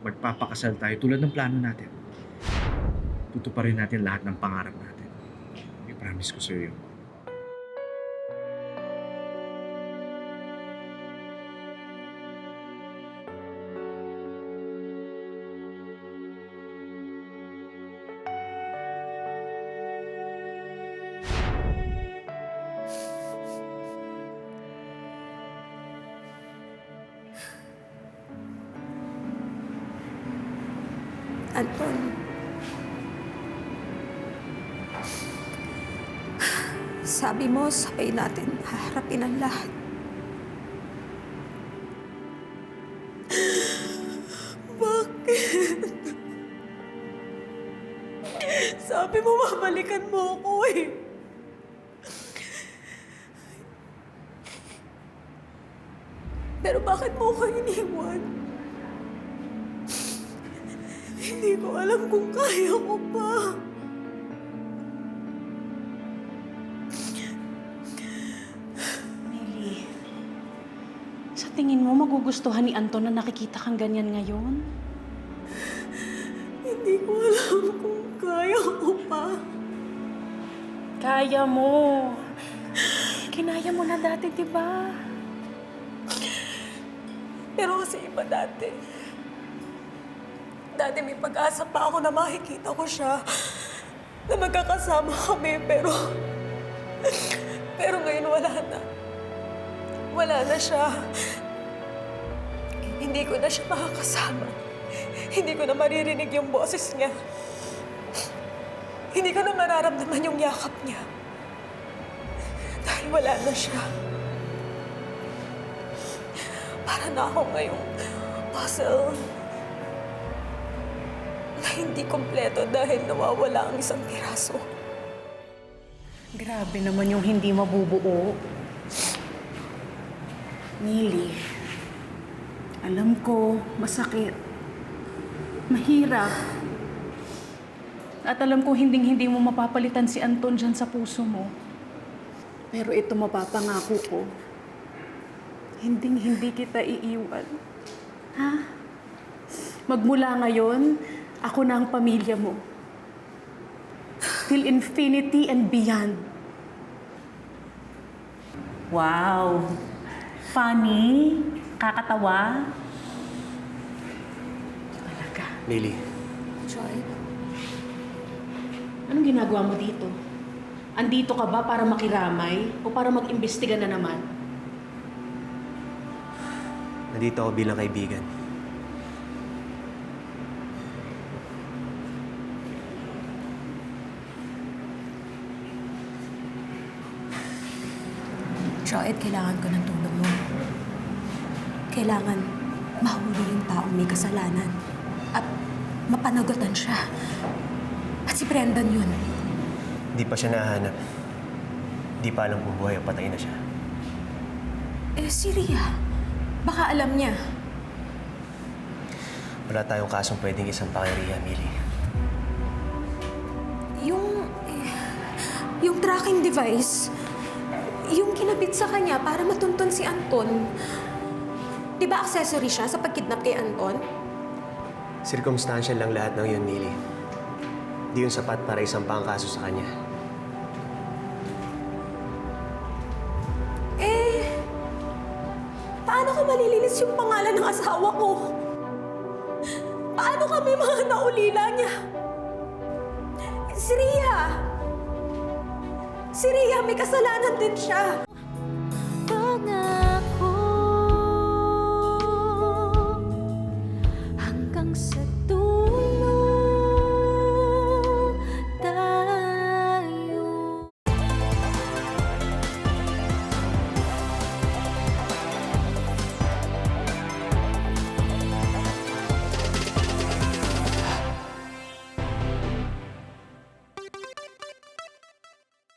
makipagpapakasal tayo tulad ng plano natin. Tutuparin natin lahat ng pangarap natin. I promise ko sa'yo yun. Anton. Sabi mo, sabay natin haharapin ang lahat. Bakit? Sabi mo, babalikan mo ako eh. Pero bakit mo ako iniwan? Hindi ko alam kung kaya ko pa. Nelly, sa tingin mo magugustuhan ni Anton na nakikita kang ganyan ngayon? Hindi ko alam kung kaya ko pa. Kaya mo. Kinaya mo na dati, di ba? Pero kasi iba dati. Dati may pag-asa pa ako na makikita ko siya. Na magkakasama kami, pero... Pero ngayon wala na. Wala na siya. Hindi ko na siya makakasama. Hindi ko na maririnig yung boses niya. Hindi ko na mararamdaman yung yakap niya. Dahil wala na siya. Para na ako ngayong puzzle hindi kompleto dahil nawawala ang isang piraso. Grabe naman yung hindi mabubuo. Nelly, alam ko, masakit. Mahirap. At alam ko hinding-hindi mo mapapalitan si Anton dyan sa puso mo. Pero ito mapapangako ko. Hinding-hindi kita iiwan. Ha? Magmula ngayon, ako na ang pamilya mo. Till infinity and beyond. Wow! Funny? Kakatawa? Talaga. Lily, Joy, Anong ginagawa mo dito? Andito ka ba para makiramay o para mag-imbestiga na naman? nandito ako bilang kaibigan. Joy, kailangan ko ng tulong mo. Kailangan mahuli yung taong may kasalanan at mapanagutan siya. At si Brendan yun. Hindi pa siya nahanap. Hindi pa alam kung buhay o patay na siya. Eh, si Ria. Baka alam niya. Wala tayong kasong pwedeng isang kay Ria, Millie. Yung... eh, yung tracking device, yung kinabit sa kanya para matuntun si Anton. Di ba accessory siya sa pagkidnap kay Anton? Circumstantial lang lahat ng yun, Millie. Di yun sapat para isang pang kaso sa kanya. Eh, paano ko malilinis yung pangalan ng asawa ko? Paano kami mga naulila niya? Si Ria! Si Ria, may kasalanan din siya.